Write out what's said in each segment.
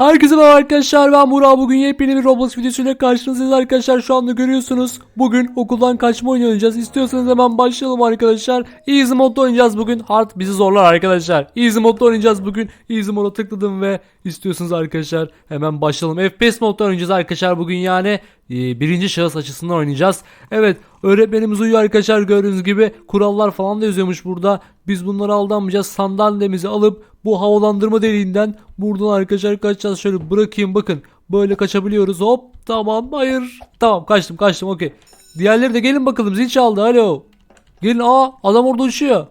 Herkese merhaba arkadaşlar ben Burak. Bugün yepyeni bir Roblox videosuyla karşınızdayız arkadaşlar. Şu anda görüyorsunuz bugün okuldan kaçma oyunu oynayacağız. İstiyorsanız hemen başlayalım arkadaşlar. Easy modda oynayacağız bugün. Hard bizi zorlar arkadaşlar. Easy modda oynayacağız bugün. Easy moda tıkladım ve istiyorsanız arkadaşlar hemen başlayalım. FPS modda oynayacağız arkadaşlar bugün. Yani e, birinci şahıs açısından oynayacağız. Evet öğretmenimiz uyuyor arkadaşlar gördüğünüz gibi. Kurallar falan da yazıyormuş burada. Biz bunlara aldanmayacağız. Sandalyemizi alıp bu havalandırma deliğinden buradan arkadaşlar kaçacağız. Şöyle bırakayım bakın. Böyle kaçabiliyoruz. Hop tamam hayır. Tamam kaçtım kaçtım okey. Diğerleri de gelin bakalım zil çaldı alo. Gelin aa adam orada uçuyor.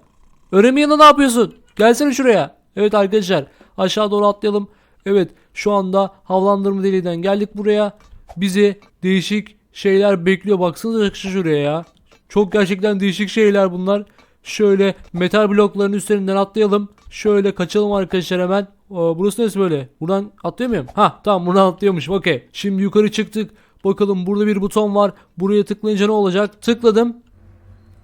Öğrenme yanında ne yapıyorsun? Gelsene şuraya. Evet arkadaşlar aşağı doğru atlayalım. Evet şu anda havalandırma deliğinden geldik buraya. Bizi değişik şeyler bekliyor. Baksanıza şuraya ya. Çok gerçekten değişik şeyler bunlar Şöyle metal blokların üstlerinden atlayalım. Şöyle kaçalım arkadaşlar hemen. Aa, burası neresi böyle? Buradan atlıyor muyum? Ha tamam buradan atlıyormuş. Okey. Şimdi yukarı çıktık. Bakalım burada bir buton var. Buraya tıklayınca ne olacak? Tıkladım.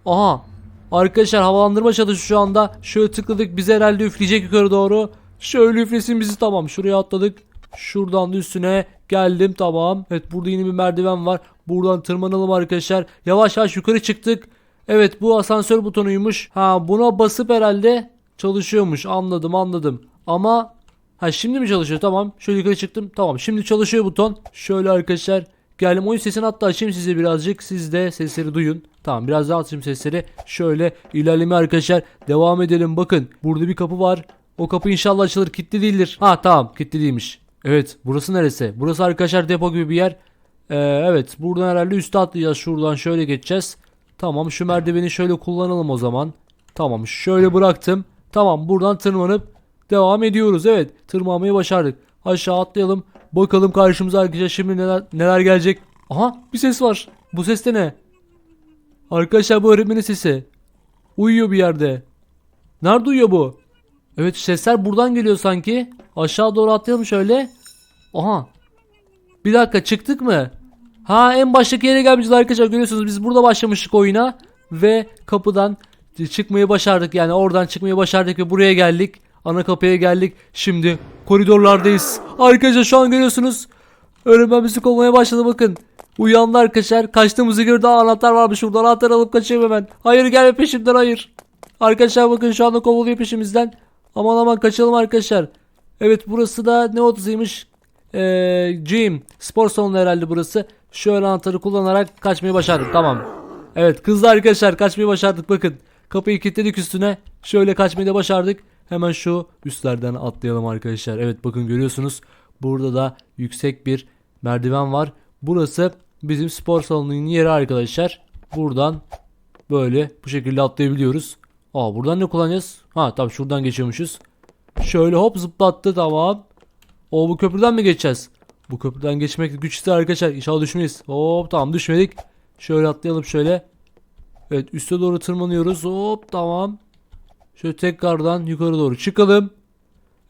Aha. Arkadaşlar havalandırma çalışıyor şu anda. Şöyle tıkladık. Bize herhalde üfleyecek yukarı doğru. Şöyle üflesin bizi tamam. Şuraya atladık. Şuradan da üstüne geldim tamam. Evet burada yine bir merdiven var. Buradan tırmanalım arkadaşlar. Yavaş yavaş yukarı çıktık. Evet bu asansör butonuymuş. Ha buna basıp herhalde çalışıyormuş. Anladım anladım. Ama ha şimdi mi çalışıyor? Tamam. Şöyle yukarı çıktım. Tamam. Şimdi çalışıyor buton. Şöyle arkadaşlar geldim. Oyun sesini hatta açayım size birazcık. Siz de sesleri duyun. Tamam biraz daha açayım sesleri. Şöyle ilerleme arkadaşlar. Devam edelim. Bakın burada bir kapı var. O kapı inşallah açılır. Kilitli değildir. Ha tamam. Kilitli değilmiş. Evet. Burası neresi? Burası arkadaşlar depo gibi bir yer. Ee, evet. Buradan herhalde üste atlayacağız. Şuradan şöyle geçeceğiz. Tamam şu merdiveni şöyle kullanalım o zaman. Tamam şöyle bıraktım. Tamam buradan tırmanıp devam ediyoruz. Evet tırmanmayı başardık. Aşağı atlayalım. Bakalım karşımıza arkadaşlar şimdi neler, neler gelecek. Aha bir ses var. Bu ses de ne? Arkadaşlar bu öğretmenin sesi. Uyuyor bir yerde. Nerede uyuyor bu? Evet sesler buradan geliyor sanki. Aşağı doğru atlayalım şöyle. Aha. Bir dakika çıktık mı? Ha en baştaki yere gelmişiz arkadaşlar görüyorsunuz biz burada başlamıştık oyuna ve kapıdan çıkmayı başardık. Yani oradan çıkmayı başardık ve buraya geldik ana kapıya geldik. Şimdi koridorlardayız. Arkadaşlar şu an görüyorsunuz öğretmen bizi kovmaya başladı bakın. Uyandı arkadaşlar kaçtığımızı gördü Aa, anahtar varmış burada anahtar alıp kaçıyorum hemen. Hayır gelme peşimden hayır. Arkadaşlar bakın şu anda kovalıyor peşimizden. Aman aman kaçalım arkadaşlar. Evet burası da ne odasıymış ee, gym spor salonu herhalde burası Şöyle anahtarı kullanarak kaçmayı başardık. Tamam. Evet kızlar arkadaşlar kaçmayı başardık. Bakın kapıyı kilitledik üstüne. Şöyle kaçmayı da başardık. Hemen şu üstlerden atlayalım arkadaşlar. Evet bakın görüyorsunuz. Burada da yüksek bir merdiven var. Burası bizim spor salonunun yeri arkadaşlar. Buradan böyle bu şekilde atlayabiliyoruz. Aa buradan ne kullanacağız? Ha tamam şuradan geçiyormuşuz. Şöyle hop zıplattı tamam. O bu köprüden mi geçeceğiz? Bu köprüden geçmek güç ister arkadaşlar. İnşallah düşmeyiz. Hop tamam düşmedik. Şöyle atlayalım şöyle. Evet üste doğru tırmanıyoruz. Hop tamam. Şöyle tekrardan yukarı doğru çıkalım.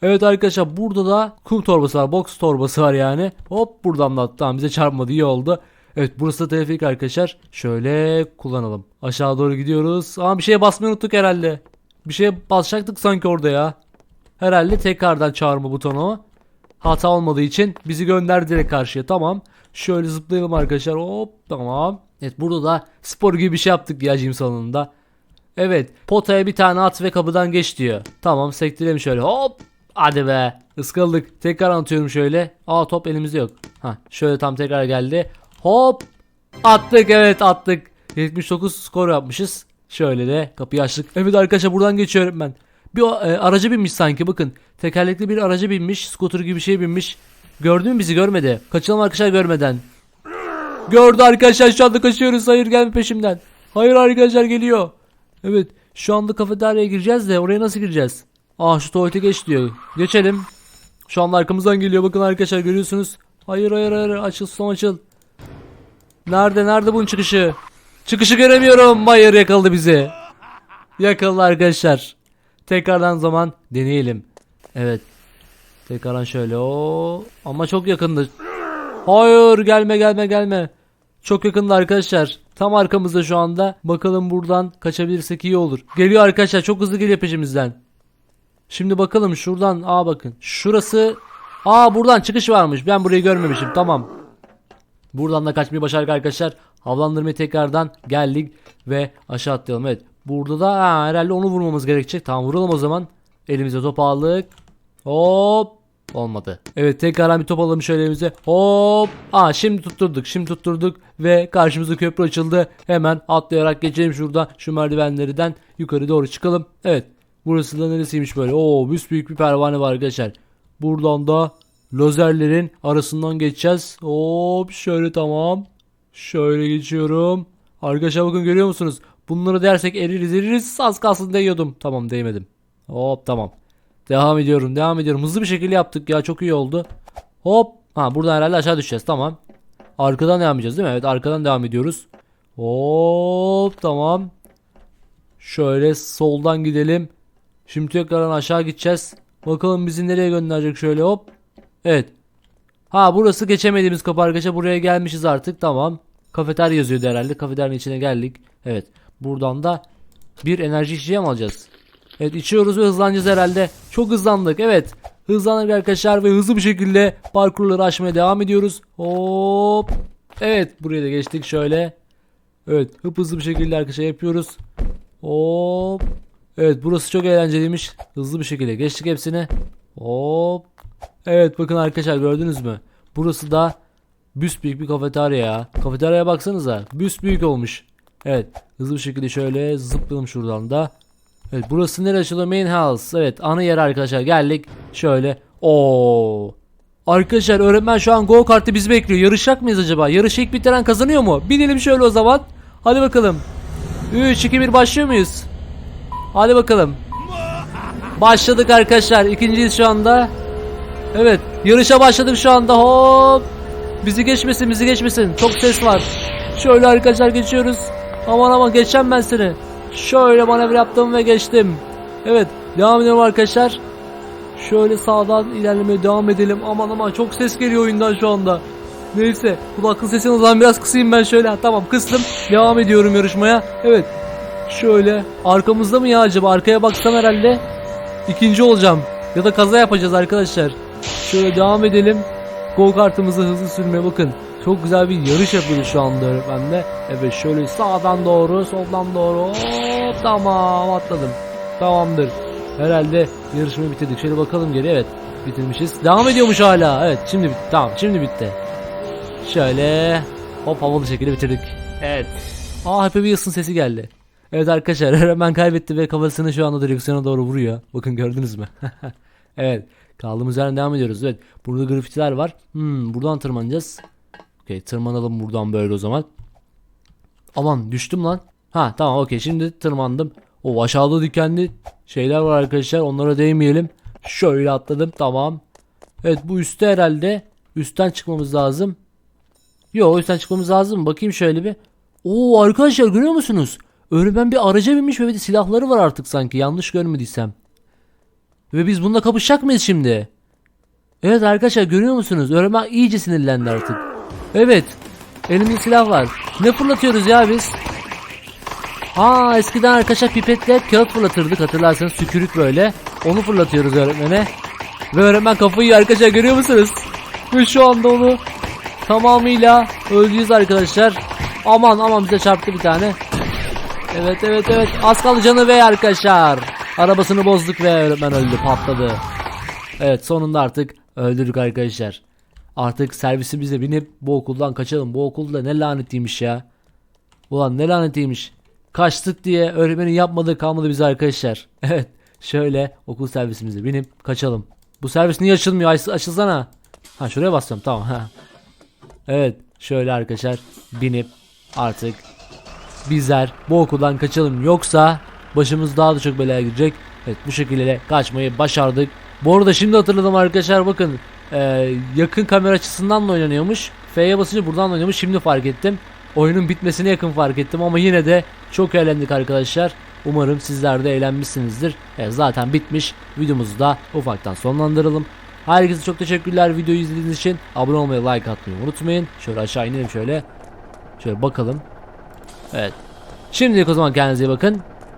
Evet arkadaşlar burada da kum torbası var. Box torbası var yani. Hop buradan da tamam bize çarpmadı iyi oldu. Evet burası da teleferik arkadaşlar. Şöyle kullanalım. Aşağı doğru gidiyoruz. Ama bir şeye basmayı unuttuk herhalde. Bir şeye basacaktık sanki orada ya. Herhalde tekrardan çağırma butonu. Hata olmadığı için bizi gönderdi direkt karşıya. Tamam. Şöyle zıplayalım arkadaşlar. Hop tamam. Evet burada da spor gibi bir şey yaptık ya gym salonunda. Evet potaya bir tane at ve kapıdan geç diyor. Tamam sektirelim şöyle hop. Hadi be ıskaladık. Tekrar anlatıyorum şöyle. Aa top elimizde yok. Ha şöyle tam tekrar geldi. Hop. Attık evet attık. 79 skor yapmışız. Şöyle de kapıyı açtık. Evet arkadaşlar buradan geçiyorum ben. Bir e, araca binmiş sanki bakın. Tekerlekli bir araca binmiş. Scooter gibi bir şey binmiş. Gördü mü bizi görmedi. Kaçalım arkadaşlar görmeden. Gördü arkadaşlar şu anda kaçıyoruz. Hayır gelme peşimden. Hayır arkadaşlar geliyor. Evet şu anda kafeteryaya gireceğiz de oraya nasıl gireceğiz? Aa şu tuvalete geç diyor. Geçelim. Şu anda arkamızdan geliyor bakın arkadaşlar görüyorsunuz. Hayır hayır hayır açıl son açıl. Nerede nerede bunun çıkışı? Çıkışı göremiyorum. Hayır yakaladı bizi. Yakaladı arkadaşlar. Tekrardan zaman deneyelim. Evet. Tekrardan şöyle o ama çok yakındı. Hayır gelme gelme gelme. Çok yakında arkadaşlar. Tam arkamızda şu anda. Bakalım buradan kaçabilirsek iyi olur. Geliyor arkadaşlar çok hızlı geliyor peşimizden. Şimdi bakalım şuradan aa bakın. Şurası Aa buradan çıkış varmış. Ben burayı görmemişim. Tamam. Buradan da kaçmayı başardık arkadaşlar. Havlandırmaya tekrardan geldik ve aşağı atlayalım. Evet. Burada da ha, herhalde onu vurmamız gerekecek. Tamam vuralım o zaman. Elimize top aldık. Hop. Olmadı. Evet tekrardan bir top alalım şöyle elimize. Hop. Aa şimdi tutturduk. Şimdi tutturduk ve karşımıza köprü açıldı. Hemen atlayarak geçelim şuradan şu merdivenlerden yukarı doğru çıkalım. Evet. Burası da neresiymiş böyle? Oo büyük bir pervane var arkadaşlar. Buradan da lazerlerin arasından geçeceğiz. Hop şöyle tamam. Şöyle geçiyorum. Arkadaşlar bakın görüyor musunuz? Bunları dersek eririz eririz. Az kalsın değiyordum. Tamam değmedim. Hop tamam. Devam ediyorum devam ediyorum. Hızlı bir şekilde yaptık ya çok iyi oldu. Hop. Ha buradan herhalde aşağı düşeceğiz tamam. Arkadan devam edeceğiz değil mi? Evet arkadan devam ediyoruz. Hop tamam. Şöyle soldan gidelim. Şimdi tekrardan aşağı gideceğiz. Bakalım bizi nereye gönderecek şöyle hop. Evet. Ha burası geçemediğimiz kapı arkadaşlar. Buraya gelmişiz artık tamam. Kafeterya yazıyordu herhalde. Kafeteryanın içine geldik. Evet. Buradan da bir enerji içeceği mi alacağız? Evet içiyoruz ve hızlanacağız herhalde. Çok hızlandık evet. Hızlandık arkadaşlar ve hızlı bir şekilde parkurları aşmaya devam ediyoruz. Hop. Evet buraya da geçtik şöyle. Evet hıp hızlı bir şekilde arkadaşlar yapıyoruz. Hop. Evet burası çok eğlenceliymiş. Hızlı bir şekilde geçtik hepsini. Hop. Evet bakın arkadaşlar gördünüz mü? Burası da büyük bir kafeterya ya. Kafeteryaya baksanıza. büyük olmuş. Evet hızlı bir şekilde şöyle zıplayalım şuradan da. Evet burası nereye açılıyor? Main house. Evet ana yer arkadaşlar geldik. Şöyle. Oo. Arkadaşlar öğretmen şu an go kartı bizi bekliyor. Yarışacak mıyız acaba? Yarışı ilk bitiren kazanıyor mu? Binelim şöyle o zaman. Hadi bakalım. 3 2 1 başlıyor muyuz? Hadi bakalım. Başladık arkadaşlar. İkinciyiz şu anda. Evet. Yarışa başladık şu anda. Hop. Bizi geçmesin bizi geçmesin. Çok ses var. Şöyle arkadaşlar geçiyoruz. Aman aman geçeceğim ben seni. Şöyle manevra yaptım ve geçtim. Evet. Devam edelim arkadaşlar. Şöyle sağdan ilerlemeye devam edelim. Aman aman çok ses geliyor oyundan şu anda. Neyse kulaklık sesini o zaman biraz kısayım ben şöyle. Tamam kıstım. Devam ediyorum yarışmaya. Evet. Şöyle arkamızda mı ya acaba? Arkaya baksam herhalde ikinci olacağım. Ya da kaza yapacağız arkadaşlar. Şöyle devam edelim. Go kartımızı hızlı sürmeye bakın. Çok güzel bir yarış yapıyoruz şu anda öğretmenle. Evet şöyle sağdan doğru soldan doğru. Hop, tamam atladım. Tamamdır. Herhalde yarışmayı bitirdik. Şöyle bakalım geri. Evet bitirmişiz. Devam ediyormuş hala. Evet şimdi bitti. Tamam şimdi bitti. Şöyle hop havalı şekilde bitirdik. Evet. Aa Happy Wheels'ın sesi geldi. Evet arkadaşlar öğretmen kaybetti ve kafasını şu anda direksiyona doğru vuruyor. Bakın gördünüz mü? evet. Kaldığımız yerden devam ediyoruz. Evet. Burada grafitiler var. Hmm, buradan tırmanacağız. Okey tırmanalım buradan böyle o zaman. Aman düştüm lan. Ha tamam okey şimdi tırmandım. O aşağıda dikenli şeyler var arkadaşlar. Onlara değmeyelim. Şöyle atladım tamam. Evet bu üstte herhalde. Üstten çıkmamız lazım. Yo üstten çıkmamız lazım. Bakayım şöyle bir. Oo arkadaşlar görüyor musunuz? Öğretmen bir araca binmiş ve bir de silahları var artık sanki. Yanlış görmediysem. Ve biz bununla kapışacak mıyız şimdi? Evet arkadaşlar görüyor musunuz? Öğretmen iyice sinirlendi artık. Evet. Elimde silah var. Ne fırlatıyoruz ya biz? Aa eskiden arkadaşlar pipetle kağıt fırlatırdık hatırlarsanız sükürük böyle. Onu fırlatıyoruz öğretmene. Ve öğretmen kafayı yiyor arkadaşlar görüyor musunuz? Ve şu anda onu tamamıyla öldüyüz arkadaşlar. Aman aman bize çarptı bir tane. Evet evet evet az kaldı canı ve arkadaşlar. Arabasını bozduk ve öğretmen öldü patladı. Evet sonunda artık öldürdük arkadaşlar. Artık servisimize binip bu okuldan kaçalım. Bu okulda ne lanetliymiş ya. Ulan ne lanetliymiş. Kaçtık diye öğretmenin yapmadığı kalmadı bize arkadaşlar. Evet şöyle okul servisimize binip kaçalım. Bu servis niye açılmıyor? Aç, açılsana. Ha şuraya basacağım tamam. Evet şöyle arkadaşlar binip artık bizler bu okuldan kaçalım. Yoksa başımız daha da çok belaya girecek. Evet bu şekilde kaçmayı başardık. Bu arada şimdi hatırladım arkadaşlar bakın. Ee, yakın kamera açısından da oynanıyormuş. F'ye basınca buradan da oynuyormuş. Şimdi fark ettim. Oyunun bitmesine yakın fark ettim ama yine de çok eğlendik arkadaşlar. Umarım sizler de eğlenmişsinizdir. Evet, zaten bitmiş. Videomuzu da ufaktan sonlandıralım. Herkese çok teşekkürler videoyu izlediğiniz için. Abone olmayı, like atmayı unutmayın. Şöyle aşağı inelim şöyle. Şöyle bakalım. Evet. Şimdilik o zaman kendinize iyi bakın.